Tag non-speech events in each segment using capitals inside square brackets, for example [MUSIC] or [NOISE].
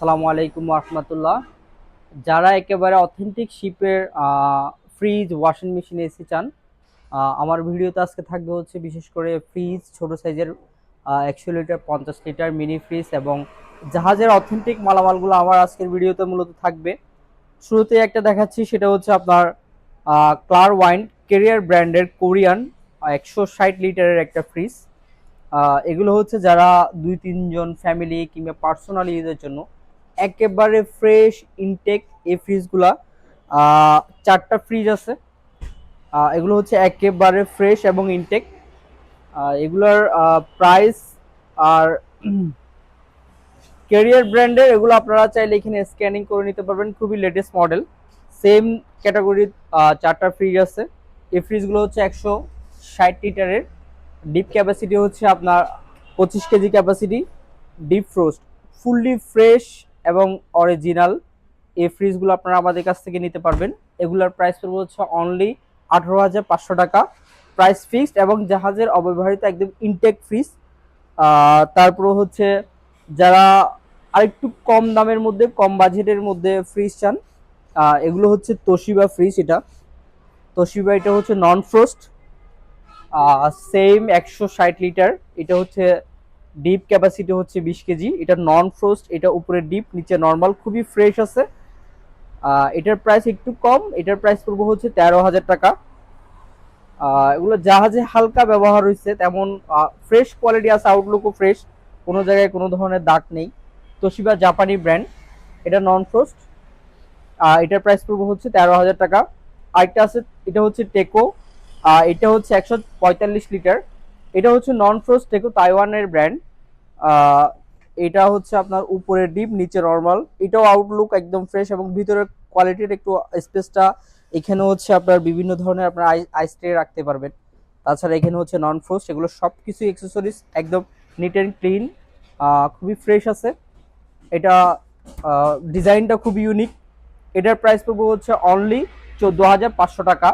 আসসালামু আলাইকুম রহমতুল্লাহ। যারা একেবারে অথেন্টিক শিপের ফ্রিজ ওয়াশিং মেশিন এসি চান আমার ভিডিওতে আজকে থাকবে হচ্ছে বিশেষ করে ফ্রিজ ছোট সাইজের একশো লিটার পঞ্চাশ লিটার মিনি ফ্রিজ এবং জাহাজের অথেন্টিক মালামালগুলো আমার আজকের ভিডিওতে মূলত থাকবে। শুরুতে একটা দেখাচ্ছি, সেটা হচ্ছে আপনার ক্লার ওয়াইন কেরিয়ার ব্র্যান্ডের কোরিয়ান একশো ষাট লিটারের একটা ফ্রিজ এগুলো হচ্ছে যারা দুই তিনজন ফ্যামিলি কিংবা পার্সোনাল ইউজের জন্য একেবারে ফ্রেশ ইনটেক এই ফ্রিজগুলা চারটা ফ্রিজ আছে। এগুলো হচ্ছে একেবারে ফ্রেশ এবং ইনটেক এগুলোর প্রাইস আর [CLEARS THROAT] ক্যারিয়ার ব্র্যান্ডের এগুলো আপনারা চাইলে এখানে স্ক্যানিং করে নিতে পারবেন। খুবই লেটেস্ট মডেল সেম ক্যাটাগরির চারটা ফ্রিজ আছে। এই ফ্রিজগুলো হচ্ছে একশো ষাট লিটারের ডিপ ক্যাপাসিটি হচ্ছে আপনার পঁচিশ KG capacity deep frost fully fresh এবং অরিজিনাল এই ফ্রিজগুলো আপনারা আমাদের কাছ থেকে নিতে পারবেন। এগুলোর প্রাইস পড়বে হচ্ছে অনলি আঠারো হাজার পাঁচশো টাকা। প্রাইস ফিক্সড এবং জাহাজের অব্যবহৃত একদম ইনটেক ফ্রিজ তারপর হচ্ছে যারা আরেকটু কম দামের মধ্যে, কম বাজেটের মধ্যে ফ্রিজ চান এগুলো হচ্ছে তোশিবা ফ্রিজ এটা। তোশিবা এটা হচ্ছে নন ফ্রোস্ট সেম একশো ষাট লিটার এটা হচ্ছে ডিপ ক্যাপাসিটি হচ্ছে বিশ কেজি। এটা নন ফ্রোস্ট এটা উপরে ডিপ নিচে নর্মাল খুবই ফ্রেশ আছে। এটার প্রাইস একটু কম, এটার প্রাইস পড়ব হচ্ছে তেরো হাজার টাকা। এগুলো জাহাজে হালকা ব্যবহার হয়েছে তেমন ফ্রেশ কোয়ালিটি আছে আউটলুকও ফ্রেশ কোনো জায়গায় কোনো ধরনের দাগ নেই। তোশিবা জাপানি ব্র্যান্ড এটা নন ফ্রোস্ট এটার প্রাইস পড়ব হচ্ছে তেরো হাজার টাকা। আরেকটা আছে, এটা হচ্ছে টেকো। এটা হচ্ছে একশো পঁয়তাল্লিশ লিটার। এটা হচ্ছে নন ফ্রোস্ট টেকো, তাইওয়ানের ব্র্যান্ড এটা হচ্ছে আপনার উপরে ডিপ, নিচে নর্মাল এটাও আউটলুক একদম ফ্রেশ এবং ভিতরের কোয়ালিটির একটু স্পেসটা এখানে হচ্ছে আপনার বিভিন্ন ধরনের আপনার আইস ট্রে রাখতে পারবেন। তাছাড়া এখানে হচ্ছে নন ফ্রোস্ট এগুলো সব কিছু অ্যাক্সেসরিজ একদম নিট অ্যান্ড ক্লিন খুবই ফ্রেশ আছে। এটা ডিজাইনটা খুব ইউনিক এটার প্রাইস পড়বে হচ্ছে অনলি চোদ্দ হাজার পাঁচশো টাকা।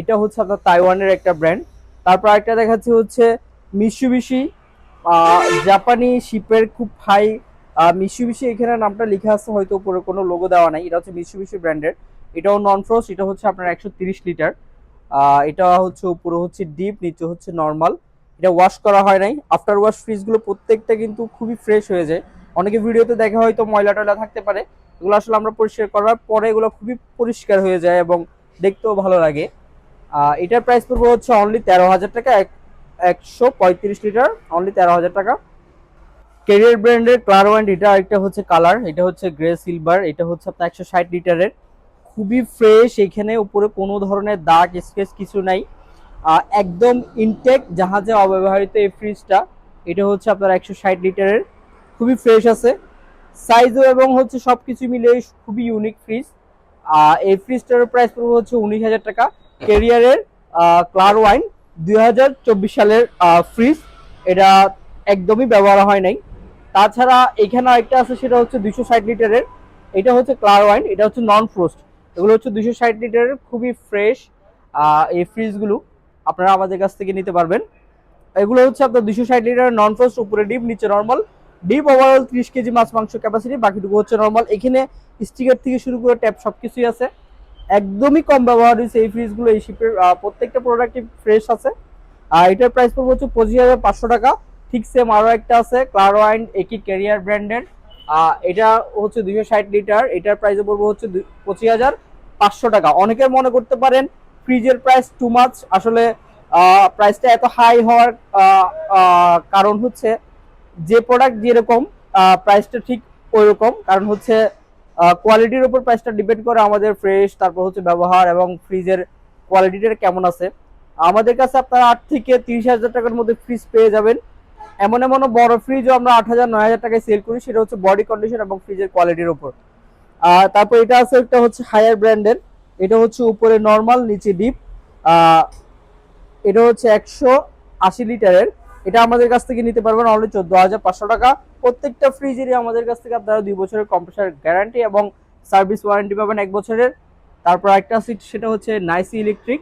এটা হচ্ছে আপনার তাইওয়ানের একটা ব্র্যান্ড তারপর একটা দেখাচ্ছে হচ্ছে মিশুবিশি জাপানি শিপের খুব হাই মিশুবিশি এখানে নামটা লেখা আছে, হয়তো উপরে কোনো লোগো দেওয়া নাই। এটা হচ্ছে মিশুবিশি ব্র্যান্ডের এটাও নন ফ্রোস্ট এটা হচ্ছে আপনার একশো লিটার এটা হচ্ছে উপরে হচ্ছে ডিপ নিচে হচ্ছে নর্মাল এটা ওয়াশ করা হয় নাই। আফটার ওয়াশ ফ্রিজগুলো প্রত্যেকটা কিন্তু খুবই ফ্রেশ হয়ে যায়। অনেকে ভিডিওতে দেখা হয়তো ময়লা টয়লা থাকতে পারে। এগুলো আসলে আমরা পরিষ্কার করার পরে এগুলো খুবই পরিষ্কার হয়ে যায় এবং দেখতেও ভালো লাগে। এটার প্রাইস পড়বে হচ্ছে অনলি তেরো হাজার টাকা, এক- একশো পঁয়ত্রিশ লিটার অনলি তেরো হাজার টাকা। কেরিয়ার ব্র্যান্ডের ক্লারওয়ান্ড এটা একটা হচ্ছে কালার এটা হচ্ছে গ্রে সিলভার এটা হচ্ছে আপনার একশো ষাট লিটারের খুবই ফ্রেশ এখানে উপরে কোনো ধরনের দাগ স্কেচ কিছু নাই। একদম ইনটেক জাহাজে অব্যবহৃত এই ফ্রিজটা এটা হচ্ছে আপনার একশো ষাট লিটারের খুবই ফ্রেশ আছে। সাইজও এবং হচ্ছে সব কিছু মিলে খুবই ইউনিক ফ্রিজ এই ফ্রিজটার প্রাইস পড়বে হচ্ছে উনিশ হাজার টাকা। কেরিয়ারের ক্লার ওয়াইন দুই হাজার চব্বিশ সালের ফ্রিজ। এটা একদমই ব্যবহার হয় নাই। তাছাড়া এখানে একটা আছে, সেটা হচ্ছে দুইশো ষাট লিটারের। এটা হচ্ছে ক্লার ওয়াইন, এটা হচ্ছে নন ফ্রোস্ট এগুলো হচ্ছে দুইশো ষাট লিটারের, খুবই ফ্রেশ এই ফ্রিজগুলো আপনারা আমাদের কাছ থেকে নিতে পারবেন। এগুলো হচ্ছে আপনার দুইশো ষাট লিটারের নন ফ্রোস্ট উপরে ডিপ নিচে নর্মাল। ডিপ ওভারঅল ত্রিশ কেজি মাছ, মাংস ক্যাপাসিটি বাকিটুকু হচ্ছে নর্মাল এখানে স্টিকার থেকে শুরু করে ট্যাপ সব কিছুই আছে। একদমই কম ব্যবহার হয়েছে এই ফ্রিজগুলো এই শিপের প্রত্যেকটা প্রোডাক্টই ফ্রেশ আছে। আর এটার প্রাইস পড়বে হচ্ছে পঁচিশ হাজার পাঁচশো টাকা। ঠিক সেম আরও একটা আছে ক্লারো অ্যান্ড একই ক্যারিয়ার ব্র্যান্ডের এটা হচ্ছে দুইশো ষাট লিটার এটার প্রাইস পড়বে হচ্ছে পঁচিশ হাজার পাঁচশো টাকা। অনেকের মনে করতে পারেন ফ্রিজের প্রাইস টু মাছ আসলে প্রাইসটা এত হাই হওয়ার কারণ হচ্ছে, যে প্রোডাক্ট যেরকম প্রাইসটা ঠিক ওই রকম কারণ হচ্ছে কোয়ালিটির উপর প্রাইসটা ডিপেন্ড করে আমাদের ফ্রেশ তারপর হচ্ছে ব্যবহার এবং ফ্রিজের কোয়ালিটিটা কেমন আছে। আমাদের কাছে আপনারা আট থেকে তিরিশ হাজার টাকার মধ্যে ফ্রিজ পেয়ে যাবেন। এমন এমন বড় ফ্রিজও আমরা আট হাজার, নয় হাজার টাকায় সেল করি, সেটা হচ্ছে বডি কন্ডিশন এবং ফ্রিজের কোয়ালিটির উপর। আর তারপর এটা আছে একটা হচ্ছে হায়ার ব্র্যান্ডের এটা হচ্ছে উপরে নর্মাল নিচে ডিপ এটা হচ্ছে একশো আশি লিটারের। এটা আমাদের কাছ থেকে নিতে পারবেন অনলি চোদ্দ হাজার পাঁচশো টাকা। প্রত্যেকটা ফ্রিজেরই আমাদের কাছ থেকে আপনারা দুই বছরের কম্প্রেসার গ্যারান্টি এবং সার্ভিস ওয়ারেন্টি পাবেন এক বছরের। তারপর একটা সিট সেটা হচ্ছে নাইসি ইলেকট্রিক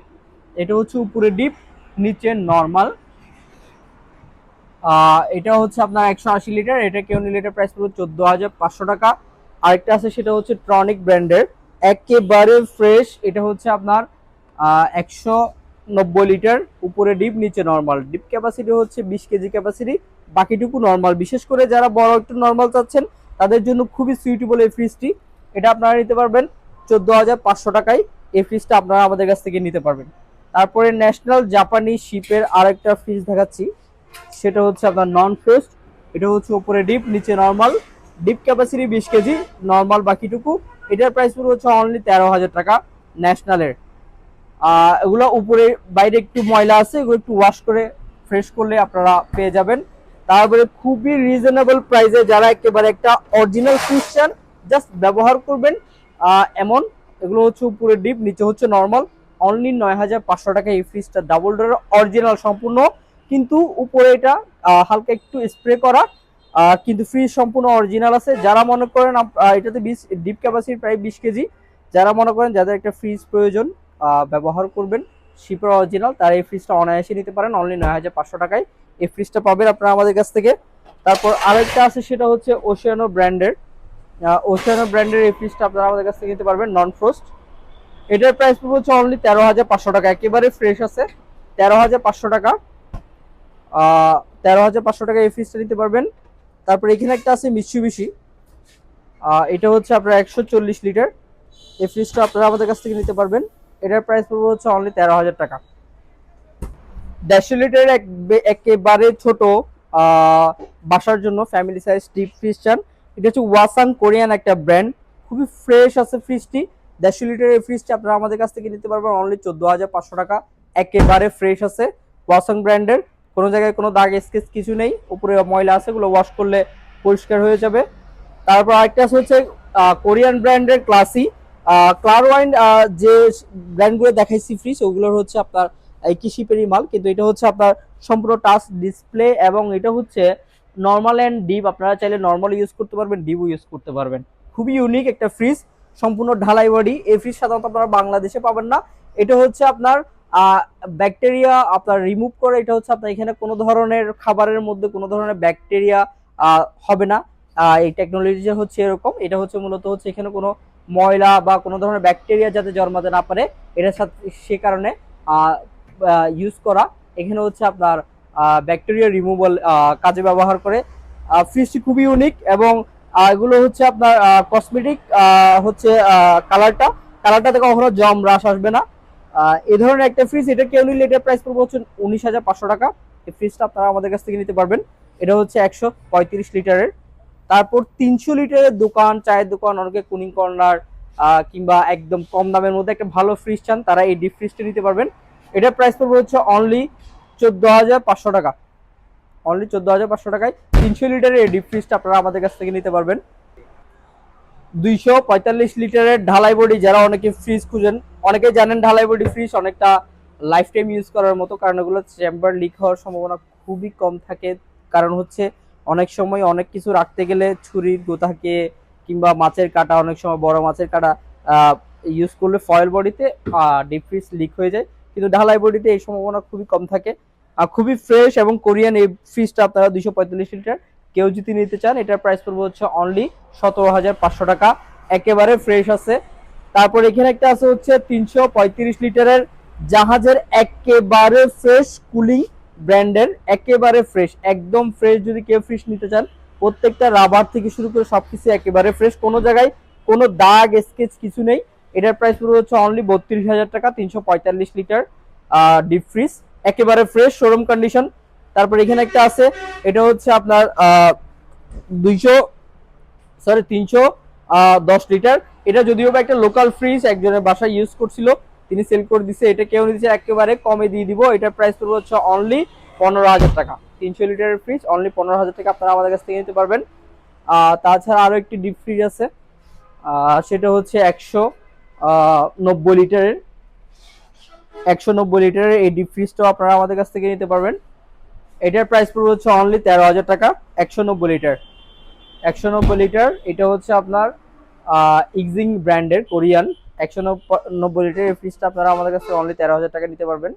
এটা হচ্ছে উপরে ডিপ নিচে নর্মাল এটা হচ্ছে আপনার একশো আশি লিটার এটা কেউ নিলে এটা প্রাইস পড়বে চোদ্দ হাজার পাঁচশো টাকা। আরেকটা আছে, সেটা হচ্ছে ট্রনিক ব্র্যান্ডের একেবারে ফ্রেশ এটা হচ্ছে আপনার একশো নব্বই লিটার, উপরে ডিপ, নিচে নর্মাল ডিপ ক্যাপাসিটি হচ্ছে বিশ কেজি ক্যাপাসিটি বাকিটুকু নর্মাল বিশেষ করে যারা বড় একটু নর্মাল চাচ্ছেন, তাদের জন্য খুবই সুইটেবল এই ফ্রিজটি এটা আপনারা নিতে পারবেন চোদ্দ হাজার পাঁচশো টাকায়। এই ফ্রিজটা আপনারা আমাদের কাছ থেকে নিতে পারবেন। তারপরে ন্যাশনাল জাপানি শিপের আরেকটা ফ্রিজ দেখাচ্ছি। সেটা হচ্ছে আপনার নন ফ্রোস্ট এটা হচ্ছে উপরে ডিপ, নিচে নর্মাল ডিপ ক্যাপাসিটি বিশ কেজি নর্মাল বাকিটুকু। এটার প্রাইস পুরো হচ্ছে অনলি তেরো হাজার টাকা ন্যাশনালের এগুলো উপরে বাইরে একটু ময়লা আছে, এগুলো একটু ওয়াশ করে ফ্রেশ করলে আপনারা পেয়ে যাবেন। তারপরে খুবই রিজনেবল প্রাইসে যারা একেবারে একটা অরিজিনাল ক্রিশ্চান জাস্ট ব্যবহার করবেন। এমন, এগুলো হচ্ছে উপরে ডিপ নিচে হচ্ছে নর্মাল অনলি নয় হাজার পাঁচশো টাকা এই ফ্রিজটা ডাবল ডোরের অরিজিনাল সম্পূর্ণ। কিন্তু উপরে এটা হালকা একটু স্প্রে করা। কিন্তু ফ্রিজ সম্পূর্ণ অরিজিনাল আছে। যারা মনে করেন এটাতে বিশ ডিপ ক্যাপাসিটি প্রায় বিশ কেজি। যারা মনে করেন, যাদের একটা ফ্রিজ প্রয়োজন ব্যবহার করবেন। শিপার অরিজিনাল তারা এই ফ্রিজটা অনায়াসে নিতে পারেন। অনলি নয় হাজার পাঁচশো টাকায় এই ফ্রিজটা পাবেন আপনারা আমাদের কাছ থেকে। তারপর আরেকটা আছে, সেটা হচ্ছে ওশিয়ানো ব্র্যান্ডের ওশিয়ানো ব্র্যান্ডের এই ফ্রিজটা আপনারা আমাদের কাছ থেকে নিতে পারবেন নন ফ্রোস্ট এটার প্রাইস পড়বে হচ্ছে অনলি তেরো হাজার পাঁচশো টাকা। একেবারে ফ্রেশ আছে। তেরো হাজার পাঁচশো টাকা। তেরো হাজার পাঁচশো টাকা এই ফ্রিজটা নিতে পারবেন। তারপর এখানে একটা আছে মিৎসুবিশি এটা হচ্ছে আপনার একশো চল্লিশ লিটার। এই ফ্রিজটা আপনারা আমাদের কাছ থেকে নিতে পারবেন। এটার প্রাইস পড়বে হচ্ছে অনলি তেরো হাজার টাকা। দেড়শো লিটার এক একেবারে ছোট বাসার জন্য ফ্যামিলি সাইজ ডিপ ফ্রিজ চান এটা হচ্ছে ওয়াসান কোরিয়ান একটা ব্র্যান্ড খুবই ফ্রেশ আছে ফ্রিজটি দেড়শো লিটারের এই ফ্রিজটি আপনারা আমাদের কাছ থেকে নিতে পারবেন অনলি চোদ্দ হাজার পাঁচশো টাকা। একেবারে ফ্রেশ আছে ওয়াসান ব্র্যান্ডের কোনো জায়গায় কোনো দাগ স্কেচ কিছু নেই। উপরে ময়লা আছে ওগুলো ওয়াশ করলে পরিষ্কার হয়ে যাবে। তারপর আরেকটা হচ্ছে কোরিয়ান ব্র্যান্ডের ক্লাসি ক্লার ওয়াইন যে ব্র্যান্ডগুলো দেখাইছি ফ্রিজ ওগুলোর হচ্ছে আপনার একই শিপেরই মাল। কিন্তু এটা হচ্ছে আপনার সম্পূর্ণ টাচ ডিসপ্লে এবং এটা হচ্ছে নর্মাল অ্যান্ড ডিপ আপনারা চাইলে নর্মাল ইউজ করতে পারবেন ডিপও ইউজ করতে পারবেন। খুবই ইউনিক একটা ফ্রিজ সম্পূর্ণ ঢালাই বডি এই ফ্রিজ সাধারণত আপনারা বাংলাদেশে পাবেন না। এটা হচ্ছে আপনার ব্যাকটেরিয়া আপনার রিমুভ করে, এটা হচ্ছে আপনার এখানে কোনো ধরনের খাবারের মধ্যে কোনো ধরনের ব্যাকটেরিয়া হবে না। এই টেকনোলজি হচ্ছে এরকম। এটা হচ্ছে মূলত হচ্ছে এখানে কোনো ময়লা বা কোনো ধরনের ব্যাকটেরিয়া যাতে জন্মাতে না পারে, এটার সাথে সে কারণে ইউজ করা। এখানে হচ্ছে আপনার ব্যাকটেরিয়া রিমুভাল কাজে ব্যবহার করে। ফ্রিজটি খুবই ইউনিক এবং এগুলো হচ্ছে আপনার কসমেটিক হচ্ছে কালারটা কালারটাতে কখনো জম রাস আসবে না। এই ধরনের একটা ফ্রিজ এটা কেউ নিলে এটার প্রাইস পড়বে হচ্ছে উনিশ হাজার পাঁচশো টাকা। এই ফ্রিজটা আপনারা আমাদের কাছ থেকে নিতে পারবেন। এটা হচ্ছে একশো পঁয়ত্রিশ লিটারের। তারপর তিনশো লিটারের দোকান, চায়ের দোকান, অনেকে কুনিং কর্নার কিংবা একদম কম দামের মধ্যে একটা ভালো ফ্রিজ চান, তারা এই ডিপ ফ্রিজটা নিতে পারবেন। এটার প্রাইস পড়বে হচ্ছে অনলি চোদ্দ হাজার পাঁচশো টাকা। অনলি চোদ্দ হাজার পাঁচশো টাকায় তিনশো লিটারের এই ডিপ ফ্রিজটা আপনারা আমাদের কাছ থেকে নিতে পারবেন। দুইশো পঁয়তাল্লিশ লিটারের ঢালাই বডি যারা অনেকে ফ্রিজ খুঁজেন অনেকে জানেন ঢালাই বডি ফ্রিজ অনেকটা লাইফ টাইম ইউজ করার মতো, কারণ এগুলো চেম্বার লিক হওয়ার সম্ভাবনা খুবই কম থাকে। কারণ হচ্ছে অনেক সময় অনেক কিছু রাখতে গেলে ছুরির গোতাকে কিংবা মাছের কাটা, অনেক সময় বড় মাছের কাটা ইউজ করলে ফয়েল বডিতে ডিপ ফ্রিজ লিক হয়ে যায়। কিন্তু ঢালাই বডিতে এই সম্ভাবনা খুবই কম থাকে। আর খুবই ফ্রেশ এবং কোরিয়ান এই ফ্রিজটা আপনারা দুইশো পঁয়তাল্লিশ লিটার কেউ যদি নিতে চান, এটার প্রাইস পড়বে হচ্ছে অনলি সতেরো হাজার পাঁচশো টাকা। একেবারে ফ্রেশ আছে। তারপর এখানে একটা আছে হচ্ছে তিনশো পঁয়ত্রিশ লিটারের জাহাজের একেবারে ফ্রেশ কুলিং ব্র্যান্ডের একেবারে ফ্রেশ একদম ফ্রেশ যদি কেউ ফ্রিজ নিতে চান, প্রত্যেকটা রাবার থেকে শুরু করে সবকিছু একেবারে ফ্রেশ কোনো জায়গায় কোনো দাগ স্কেচ কিছু নেই। এটার প্রাইস পুরো হচ্ছে অনলি বত্রিশ হাজার টাকা, তিনশো পঁয়তাল্লিশ লিটার ডিপ ফ্রিজ একেবারে ফ্রেশ শোরুম কন্ডিশন তারপর এখানে একটা আছে, এটা হচ্ছে আপনার দুইশো সরি তিনশো দশ লিটার এটা যদিও বা একটা লোকাল ফ্রিজ একজনের বাসায় ইউজ করছিল তিনি সেল করে দিছে, এটা কেউ নিচ্ছে একেবারে কমে দিয়ে দিব। এটার প্রাইস পড়বে হচ্ছে অনলি পনেরো হাজার টাকা। তিনশো লিটারের ফ্রিজ অনলি পনেরো হাজার টাকা আপনারা আমাদের কাছ থেকে নিতে পারবেন। তাছাড়া আরও একটি ডিপ ফ্রিজ আছে। সেটা হচ্ছে একশো নব্বই লিটারের। একশো নব্বই লিটারের এই ডিপ ফ্রিজটাও আপনারা আমাদের কাছ থেকে নিতে পারবেন। এটার প্রাইস পড়বে হচ্ছে অনলি তেরো হাজার টাকা, একশো নব্বই লিটার। একশো নব্বই লিটার, এটা হচ্ছে আপনার ইগজিং ব্র্যান্ডের কোরিয়ান একশো নব্বই লিটার এই ফ্রিজটা আপনারা আমাদের কাছে অনলি তেরো হাজার টাকা নিতে পারবেন।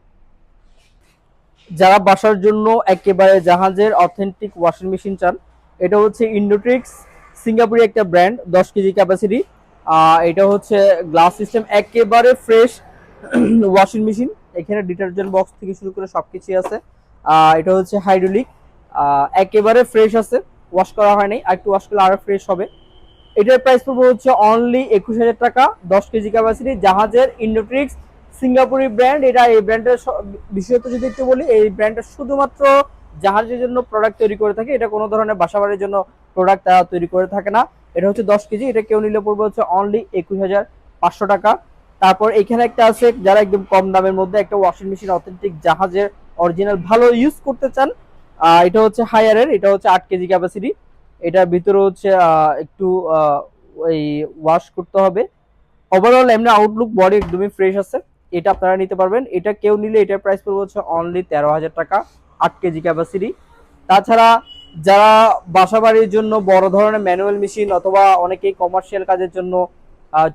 যারা বাসার জন্য একেবারে জাহাজের অথেন্টিক ওয়াশিং মেশিন চান, এটা হচ্ছে ইন্ডোট্রিক্স সিঙ্গাপুরি একটা ব্র্যান্ড দশ কেজি ক্যাপাসিটি এটা হচ্ছে গ্লাস সিস্টেম একেবারে ফ্রেশ ওয়াশিং মেশিন এখানে ডিটারজেন্ট বক্স থেকে শুরু করে সব কিছুই আছে এটা হচ্ছে হাইড্রোলিক একেবারে ফ্রেশ আছে। ওয়াশ করা হয়নি আর একটু ওয়াশ করলে আরও ফ্রেশ হবে। এটার প্রাইস পড়বে হচ্ছে অনলি একুশ হাজার টাকা, দশ কেজি ক্যাপাসিটি জাহাজের ইন্ডোট্রিক্স সিঙ্গাপুরি ব্র্যান্ড এটা এই ব্র্যান্ডের বিশেষত যদি একটু বলি, এই ব্র্যান্ডটা শুধুমাত্র জাহাজের জন্য প্রোডাক্ট তৈরি করে থাকে। এটা কোনো ধরনের বাসাবাড়ির জন্য প্রোডাক্ট তারা তৈরি করে থাকে না। এটা হচ্ছে দশ কেজি, এটা কেউ নিলে পড়বে হচ্ছে অনলি একুশ হাজার পাঁচশো টাকা। তারপর এখানে একটা আছে, যারা একদম কম দামের মধ্যে একটা ওয়াশিং মেশিন অথেন্টিক জাহাজের অরিজিনাল ভালো ইউজ করতে চান এটা হচ্ছে হায়ারের এটা হচ্ছে আট কেজি ক্যাপাসিটি এটার ভিতরে হচ্ছে একটু এই ওয়াশ করতে হবে। ওভারঅল এমনি আউটলুক বডি একদমই ফ্রেশ আছে। এটা আপনারা নিতে পারবেন। এটা কেউ নিলে এটার প্রাইস পড়বে হচ্ছে অনলি তেরো হাজার টাকা, আট কেজি ক্যাপাসিটি তাছাড়া যারা বাসাবাড়ির জন্য বড় ধরনের ম্যানুয়াল মেশিন অথবা অনেকেই কমার্শিয়াল কাজের জন্য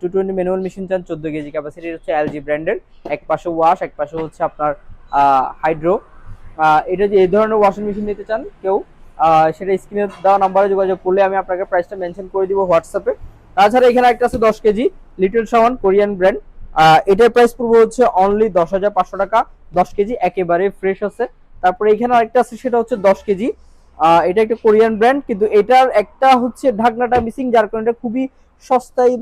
টু টোয়েন্টি ম্যানুয়াল মেশিন চান, চোদ্দ কেজি ক্যাপাসিটি হচ্ছে এলজি ব্র্যান্ডের এক পাশে ওয়াশ এক পাশে হচ্ছে আপনার হাইড্রো এটা যে এই ধরনের ওয়াশিং মেশিন নিতে চান কেউ সেটা স্ক্রিনে দেওয়া নাম্বারে যোগাযোগ করলে আমি আপনাকে প্রাইসটা মেনশন করে দিব হোয়াটসঅ্যাপে তাছাড়া এখানে একটা আছে দশ কেজি লিটল সাওয়ান কোরিয়ান ব্র্যান্ড এটার প্রাইস পূর্ব হচ্ছে অনলি দশ হাজার পাঁচশো টাকা, দশ কেজি একেবারে ফ্রেশ আছে। তারপরে এখানে আরেকটা আছে, সেটা হচ্ছে দশ কেজি। এটা একটা কোরিয়ান ব্র্যান্ড কিন্তু এটার একটা হচ্ছে ঢাকনাটা মিসিং যার কারণে এটা খুবই সস্তায়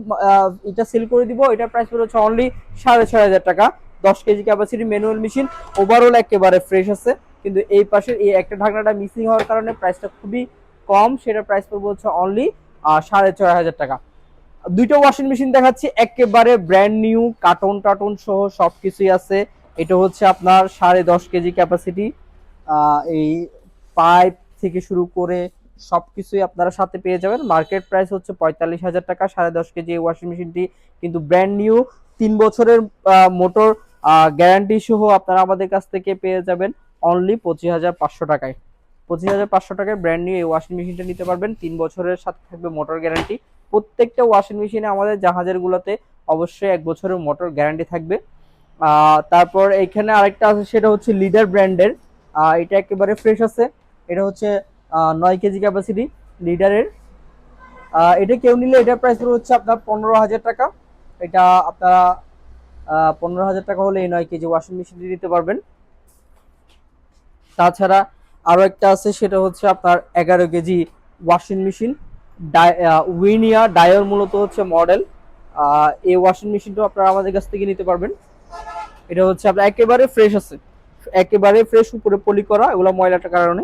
এটা সেল করে দিব। এটার প্রাইস পড়ে হচ্ছে অনলি সাড়ে ছয় হাজার টাকা। দশ KG capacity manual machine overall একেবারে ফ্রেশ আছে। কিন্তু এই পাশের এই একটা ঢাকনাটা মিসিং হওয়ার কারণে প্রাইসটা খুবই কম, সেটার প্রাইস পড়বে হচ্ছে অনলি সাড়ে ছয় হাজার টাকা। দুইটা ওয়াশিং মেশিন দেখাচ্ছি, একেবারে ব্র্যান্ড নিউ কার্টন টাটন সহ সব কিছুই আছে। এটা হচ্ছে আপনার সাড়ে দশ কেজি ক্যাপাসিটি এই পাইপ থেকে শুরু করে সব কিছুই আপনারা সাথে পেয়ে যাবেন। মার্কেট প্রাইস হচ্ছে পঁয়তাল্লিশ হাজার টাকা, সাড়ে দশ কেজি এই ওয়াশিং মেশিনটি কিন্তু ব্র্যান্ড নিউ তিন বছরের মোটর গ্যারান্টি সহ আপনারা আমাদের কাছ থেকে পেয়ে যাবেন। অনলি পঁচিশ হাজার পাঁচশো টাকায়। পঁচিশ হাজার পাঁচশো টাকায় ব্র্যান্ড নিউ এই ওয়াশিং মেশিনটা নিতে পারবেন। তিন বছরের সাথে থাকবে মোটর গ্যারান্টি প্রত্যেকটা ওয়াশিং মেশিনে আমাদের জাহাজেরগুলোতে অবশ্যই এক বছরের মোটর গ্যারান্টি থাকবে। তারপর এখানে আরেকটা আছে, সেটা হচ্ছে লিডার ব্র্যান্ডের এটা একেবারে ফ্রেশ আছে। এটা হচ্ছে নয় কেজি ক্যাপাসিটি লিডারের এটা কেউ নিলে এটার প্রাইস হচ্ছে আপনার পনেরো হাজার টাকা। এটা আপনারা পনেরো হাজার টাকা হলে এই নয় কেজি ওয়াশিং মেশিনটি নিতে পারবেন। তাছাড়া আরও একটা আছে, সেটা হচ্ছে আপনার এগারো কেজি ওয়াশিং মেশিন উইনিয়া ডায়োর মূলত হচ্ছে মডেল এই ওয়াশিং মেশিনটাও আপনারা আমাদের কাছ থেকে নিতে পারবেন। এটা হচ্ছে আপনার একেবারে ফ্রেশ আছে। একেবারে ফ্রেশ উপরে পলি করা, এগুলো ময়লাটার কারণে।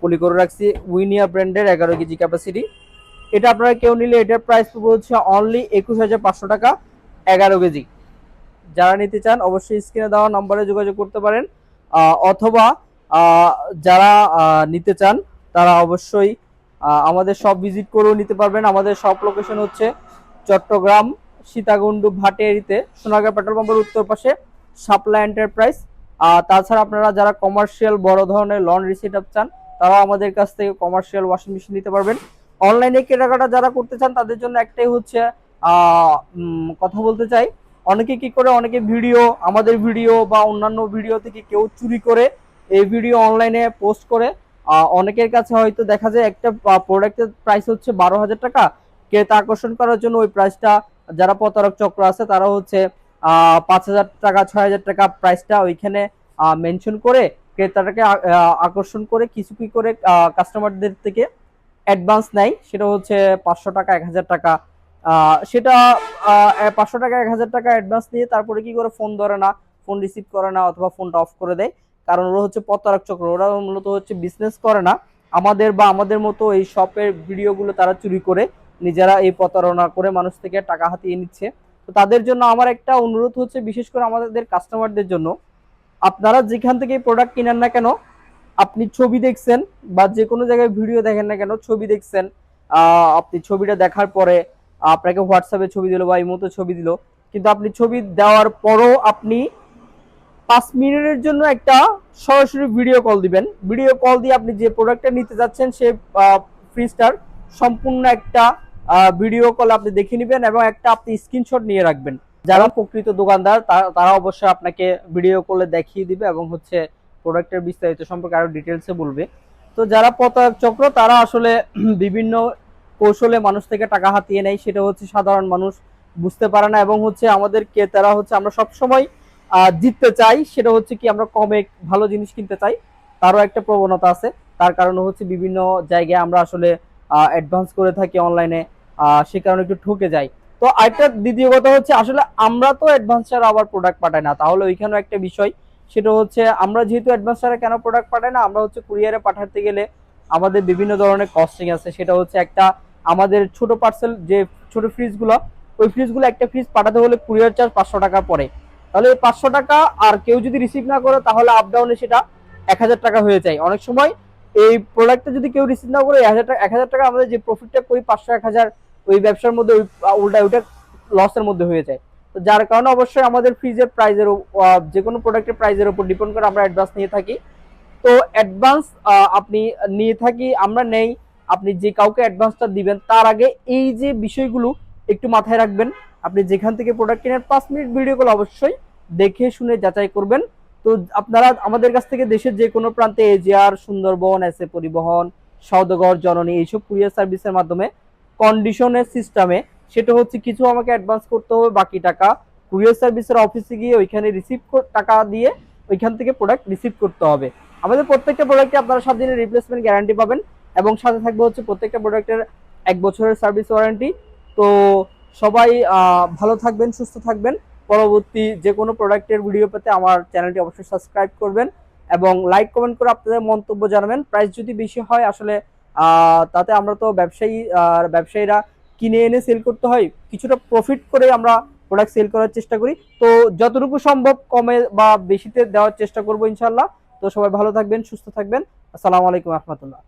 পলি করে রাখছি উইনিয়া ব্র্যান্ডের এগারো কেজি ক্যাপাসিটি এটা আপনারা কেউ নিলে এটার প্রাইস পড়বে হচ্ছে অনলি একুশ হাজার পাঁচশো টাকা, এগারো কেজি। যারা নিতে চান, অবশ্যই স্ক্রিনে দেওয়া নম্বরে যোগাযোগ করতে পারেন। অথবা যারা নিতে চান, তারা অবশ্যই আমাদের সব ভিজিট করেও নিতে পারবেন। আমাদের সব লোকেশন হচ্ছে চট্টগ্রাম সীতাকুণ্ডু ভাটিয়ারিতে সোনাগাঁ পেট্রোল পাম্পের উত্তর পাশে সাপ্লাই এন্টারপ্রাইজ আর তাছাড়া আপনারা যারা কমার্শিয়াল বড় ধরনের লন রিসিট আপ চান, তারাও আমাদের কাছ থেকে কমার্শিয়াল ওয়াশিং মেশিন নিতে পারবেন। অনলাইনে কেনাকাটা যারা করতে চান, তাদের জন্য একটাই হচ্ছে কথা বলতে চাই, অনেকে কি করে, অনেকে ভিডিও আমাদের ভিডিও বা অন্যান্য ভিডিও থেকে কেউ চুরি করে এই ভিডিও অনলাইনে পোস্ট করে অনেকের কাছে হয়তো দেখা যায় একটা প্রোডাক্টের প্রাইস হচ্ছে বারো হাজার টাকা। ক্রেতা আকর্ষণ করার জন্য ওই প্রাইসটা যারা প্রতারক চক্র আছে, তারা হচ্ছে পাঁচ হাজার টাকা, ছয় হাজার টাকা প্রাইসটা ওইখানে মেনশন করে ক্রেতাটাকে আকর্ষণ করে কিছু কি করে কাস্টমারদের থেকে অ্যাডভান্স নেয়। সেটা হচ্ছে পাঁচশো টাকা, এক হাজার টাকা। সেটা পাঁচশো টাকা, এক হাজার টাকা অ্যাডভান্স নিয়ে তারপরে কি করে ফোন ধরে না ফোন রিসিভ করে না, অথবা ফোনটা অফ করে দেয়। কারণ ওরা হচ্ছে প্রতারক চক্র। ওরা মূলত হচ্ছে বিজনেস করে না। আমাদের বা আমাদের মতো এই শপের ভিডিওগুলো তারা চুরি করে, নিজেরা এই প্রতারণা করে মানুষ থেকে টাকা হাতিয়ে নিচ্ছে। তো তাদের জন্য আমার একটা অনুরোধ হচ্ছে, বিশেষ করে আমাদের কাস্টমারদের জন্য। আপনারা যেখান থেকে প্রোডাক্ট কিনেন না কেন, আপনি ছবি দেখছেন বা যে কোনো জায়গায় ভিডিও দেখেন না কেন, ছবি দেখছেন আপনি ছবিটা দেখার পরে আপনাকে হোয়াটসঅ্যাপে ছবি দিল বা এই ইমোতে ছবি দিল। কিন্তু আপনি ছবি দেওয়ার পরও আপনি পাঁচ মিনিটের জন্য একটা সরাসরি ভিডিও কল দিবেন। ভিডিও কল দিয়ে আপনি যে প্রোডাক্টটা নিতে যাচ্ছেন, সে ফ্রিজটার সম্পূর্ণ একটা ভিডিও কল আপনি দেখে নেবেন এবং একটা আপনি স্ক্রিনশট নিয়ে রাখবেন। যারা প্রকৃত দোকানদার তারা অবশ্যই আপনাকে ভিডিও কলে দেখিয়ে দিবে এবং হচ্ছে প্রোডাক্টের বিস্তারিত সম্পর্কে আরও ডিটেলসে বলবে। তো যারা প্রতারক চক্র, তারা আসলে [CLEARS THROAT] বিভিন্ন কৌশলে মানুষ থেকে টাকা হাতিয়ে নেয়। সেটা হচ্ছে সাধারণ মানুষ, বুঝতে পারে না এবং হচ্ছে আমাদেরকে, তারা হচ্ছে আমরা সব সময় জিততে চাই, সেটা হচ্ছে কি আমরা কমে ভালো জিনিস কিনতে চাই, তারও একটা প্রবণতা আছে। তার কারণে হচ্ছে বিভিন্ন জায়গায় আমরা আসলে অ্যাডভান্স করে থাকি অনলাইনে সে কারণে একটু ঠকে যাই। তো আরেকটা দ্বিতীয় কথা হচ্ছে, আসলে আমরা তো অ্যাডভান্স ছাড়া আবার প্রোডাক্ট পাঠাই না। তাহলে ওইখানেও একটা বিষয়, সেটা হচ্ছে আমরা যেহেতু অ্যাডভান্স ছাড়া কেন প্রোডাক্ট পাঠাই না, আমরা হচ্ছে কুরিয়ারে পাঠাতে গেলে আমাদের বিভিন্ন ধরনের কস্টিং আছে। সেটা হচ্ছে একটা আমাদের ছোট পার্সেল যে ছোট ফ্রিজগুলো ওই ফ্রিজগুলো একটা ফ্রিজ পাঠাতে হলে কুরিয়ার চার্জ পাঁচশো টাকা পড়ে। তাহলে পাঁচশো টাকা, আর কেউ যদি রিসিভ না করে, তাহলে আপ ডাউনে সেটা এক হাজার টাকা হয়ে যায়। অনেক সময় এই প্রোডাক্টটা যদি কেউ রিসিভ না করে, এক হাজার টাকা আমাদের যে প্রফিটটা করি, পাঁচশো, এক হাজার, ওই ব্যবসার মধ্যে ওই উল্টা ওইটা লসের মধ্যে হয়ে যায়। তো যার কারণে অবশ্যই আমাদের ফ্রিজের প্রাইজের যে কোনো প্রোডাক্টের প্রাইজের উপর ডিপেন্ড করে আমরা অ্যাডভান্স নিয়ে থাকি। তো অ্যাডভান্স আপনি নিয়ে থাকি, আমরা নেই। আপনি যে কাউকে অ্যাডভান্সটা দিবেন, তার আগে এই যে বিষয়গুলো একটু মাথায় রাখবেন। আপনি যেখান থেকে প্রোডাক্ট কেনার পাঁচ মিনিট ভিডিও কল অবশ্যই দেখে শুনে যাচাই করবেন। তো আপনারা আমাদের কাছ থেকে দেশের যে কোনো প্রান্তে এজিআর, সুন্দরবন এসে পরিবহন সৌদগর জননী এইসব কুরিয়ার সার্ভিসের মাধ্যমে কন্ডিশনের সিস্টেমে সেটা হচ্ছে কিছু আমাকে অ্যাডভান্স করতে হবে, বাকি টাকা কুরিয়ার সার্ভিসের অফিসে গিয়ে ওইখানে রিসিভ টাকা দিয়ে ওইখান থেকে প্রোডাক্ট রিসিভ করতে হবে। আমাদের প্রত্যেকটা প্রোডাক্টে আপনারা সাত দিনের রিপ্লেসমেন্ট গ্যারান্টি পাবেন এবং সাথে থাকবে হচ্ছে প্রত্যেকটা প্রোডাক্টের এক বছরের সার্ভিস ওয়ারেন্টি তো সবাই ভালো থাকবেন, সুস্থ থাকবেন। পরবর্তী যে কোনো প্রোডাক্টের ভিডিও পেতে আমার চ্যানেলটি অবশ্যই সাবস্ক্রাইব করবেন এবং লাইক, কমেন্ট করে আপনাদের মন্তব্য জানাবেন। প্রাইস যদি বেশি হয় আসলে তাতে আমরা তো ব্যবসায়ী ব্যবসায়ীরা কিনে এনে সেল করতে হয়। কিছুটা প্রফিট করে আমরা প্রোডাক্ট সেল করার চেষ্টা করি। তো যতটুকু সম্ভব কমে বা বেশিতে দেওয়ার চেষ্টা করব ইনশাল্লাহ তো সবাই ভালো থাকবেন, সুস্থ থাকবেন। আসসালামু আলাইকুম রহমতুল্লাহ।